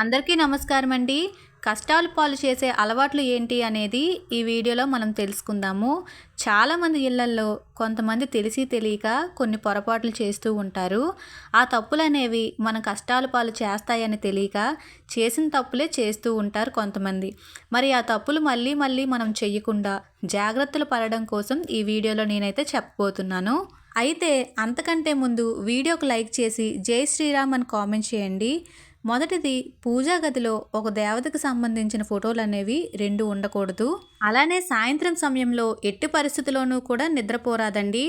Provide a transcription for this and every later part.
అందరికీ నమస్కారం అండి. కష్టాలు పాలు చేసే అలవాట్లు ఏంటి అనేది ఈ వీడియోలో మనం తెలుసుకుందాము. చాలామంది ఇళ్ళల్లో కొంతమంది తెలిసి తెలియక కొన్ని పొరపాట్లు చేస్తూ ఉంటారు. ఆ తప్పులు అనేవి మన కష్టాలు పాలు చేస్తాయని తెలియక చేసిన తప్పులే చేస్తూ ఉంటారు కొంతమంది. మరి ఆ తప్పులు మళ్ళీ మళ్ళీ మనం చెయ్యకుండా జాగ్రత్తలు పడడం కోసం ఈ వీడియోలో నేనైతే చెప్పబోతున్నాను. అయితే అంతకంటే ముందు వీడియోకి లైక్ చేసి జై శ్రీరామ్ అని కామెంట్ చేయండి. మొదటిది పూజా గదిలో ఒక దేవతకు సంబంధించిన ఫోటోలు అనేవి రెండు ఉండకూడదు. అలానే సాయంత్రం సమయంలో ఎట్టి పరిస్థితుల్లోనూ కూడా నిద్రపోరాదండి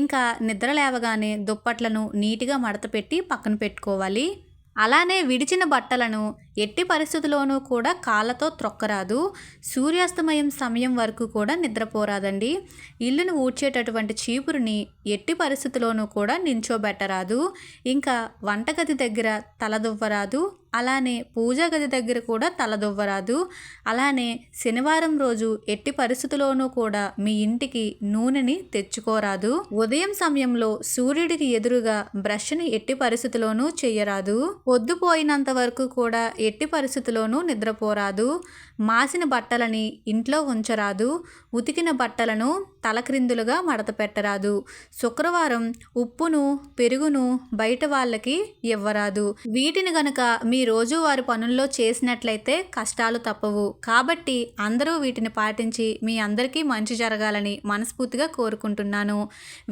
ఇంకా నిద్ర లేవగానే దుప్పట్లను నీట్గా మడత పెట్టి పక్కన పెట్టుకోవాలి. అలానే విడిచిన బట్టలను ఎట్టి పరిస్థితుల్లోనూ కూడా కాళ్ళతో త్రొక్కరాదు. సూర్యాస్తమయం సమయం వరకు కూడా నిద్రపోరాదండి. ఇల్లును ఊడ్చేటటువంటి చీపురుని ఎట్టి పరిస్థితుల్లోనూ కూడా నించోబెట్టరాదు. ఇంకా వంటగది దగ్గర తలదువ్వరాదు. అలానే పూజా గది దగ్గర కూడా తలదొవ్వరాదు అలానే శనివారం రోజు ఎట్టి పరిస్థితుల్లోనూ కూడా మీ ఇంటికి నూనెని తెచ్చుకోరాదు. ఉదయం సమయంలో సూర్యుడికి ఎదురుగా బ్రష్ని ఎట్టి పరిస్థితుల్లోనూ చేయరాదు పొద్దుపోయినంత వరకు కూడా ఎట్టి పరిస్థితుల్లోనూ నిద్రపోరాదు. మాసిన బట్టలని ఇంట్లో ఉంచరాదు. ఉతికిన బట్టలను తలక్రిందులుగా మడత పెట్టరాదు. శుక్రవారం ఉప్పును పెరుగును బయట వాళ్ళకి ఇవ్వరాదు. వీటిని గనక మీ రోజువారి పనుల్లో చేసినట్లయితే కష్టాలు తప్పవు. కాబట్టి అందరూ వీటిని పాటించి మీ అందరికీ మంచి జరగాలని మనస్ఫూర్తిగా కోరుకుంటున్నాను.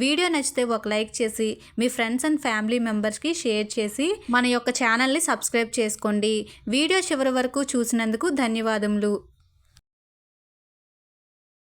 వీడియో నచ్చితే ఒక లైక్ చేసి మీ ఫ్రెండ్స్ అండ్ ఫ్యామిలీ మెంబర్స్కి షేర్ చేసి మన యొక్క ఛానల్ని సబ్స్క్రైబ్ చేసుకోండి. వీడియో చివరి వరకు చూసినందుకు ధన్యవాదములు.